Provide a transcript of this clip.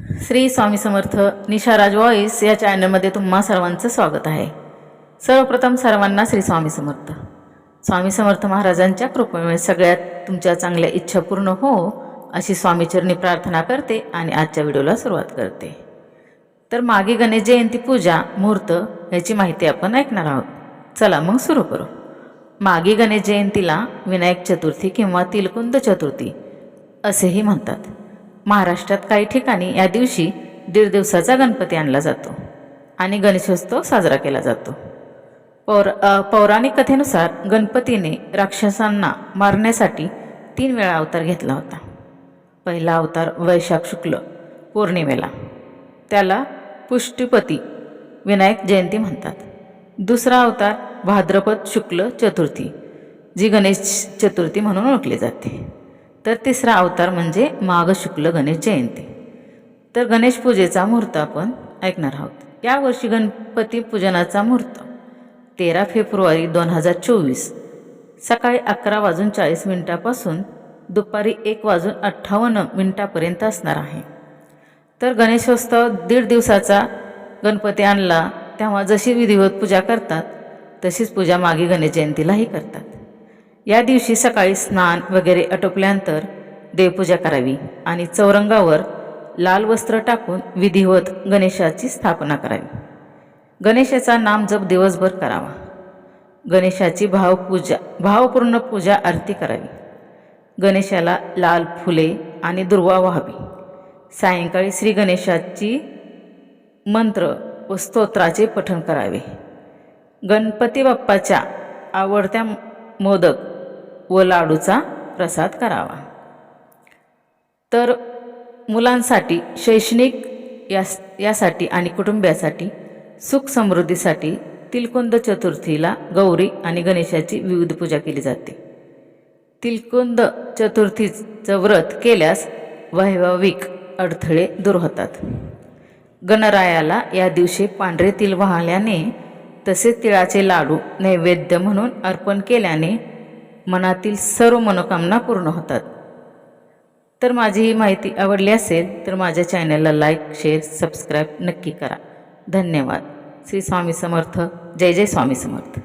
Shri Swami Samarth निशाराज voice या चॅनलमध्ये तुम्हा सर्वांचं स्वागत आहे. सर्वप्रथम सर्वांना श्री स्वामी समर्थ. स्वामी समर्थ महाराजांच्या कृपेमुळे सगळ्यात तुमच्या चांगल्या इच्छा पूर्ण हो अशी स्वामीचरणी प्रार्थना करते आणि आजच्या व्हिडिओला सुरुवात करते. तर मागे गणेश जयंती पूजा मुहूर्त याची माहिती आपण ऐकणार आहोत. चला मग सुरू करू. मागे गणेश जयंतीला विनायक चतुर्थी किंवा तिलकुंद चतुर्थी असेही म्हणतात. महाराष्ट्रात काही ठिकाणी या दिवशी दीड दिवसाचा गणपती आणला जातो आणि गणेशोत्सव साजरा केला जातो. पौर पौराणिक कथेनुसार गणपतीने राक्षसांना मारण्यासाठी तीन वेळा अवतार घेतला होता. पहिला अवतार वैशाख शुक्ल पौर्णिमेला. त्याला पुष्टीपती विनायक जयंती म्हणतात. दुसरा अवतार भाद्रपद शुक्ल चतुर्थी जी गणेश चतुर्थी म्हणून ओळखली जाते. तर तिसरा अवतार म्हणजे माघ शुक्ल गणेश जयंती. तर गणेश पूजेचा मुहूर्त आपण ऐकणार आहोत. यावर्षी गणपती पूजनाचा मुहूर्त तेरा फेब्रुवारी दोन हजार चोवीस. सकाळी अकरा वाजून चाळीस मिनिटापासून दुपारी एक वाजून अठ्ठावन्न मिनिटापर्यंत असणार आहे. तर गणेशोत्सव दीड दिवसाचा गणपती आणला तेव्हा जशी विधिवत पूजा करतात तशीच पूजा मागे गणेश जयंतीलाही करतात. या दिवशी सकाळी स्नान वगैरे आटोपल्यानंतर देवपूजा करावी आणि चौरंगावर लाल वस्त्र टाकून विधिवत गणेशाची स्थापना करावी. गणेशाचा नाम जप दिवसभर करावा. गणेशाची भावपूजा भावपूर्ण पूजा आरती करावी. गणेशाला लाल फुले आणि दुर्वा व्हावी. सायंकाळी श्री गणेशाची मंत्र व स्तोत्राचे पठण करावे. गणपती बाप्पाच्या आवडत्या मोदक व लाडूचा प्रसाद करावा. तर मुलांसाठी शैक्षणिक यास यासाठी आणि कुटुंबियासाठी सुख समृद्धीसाठी तिलकुंद चतुर्थीला गौरी आणि गणेशाची विविध पूजा केली जाते. तिलकुंद चतुर्थीचं व्रत केल्यास वैभाविक अडथळे दूर होतात. गणरायाला या दिवशी पांढरे तिल वाहल्याने तसेच तिळाचे लाडू नैवेद्य म्हणून अर्पण केल्याने मनातील सर्व मनोकामना पूर्ण होतात. तर माझी ही माहिती आवडली असेल तर माझ्या चॅनलला लाईक शेअर सबस्क्राईब नक्की करा. धन्यवाद. श्री स्वामी समर्थ. जय जय स्वामी समर्थ.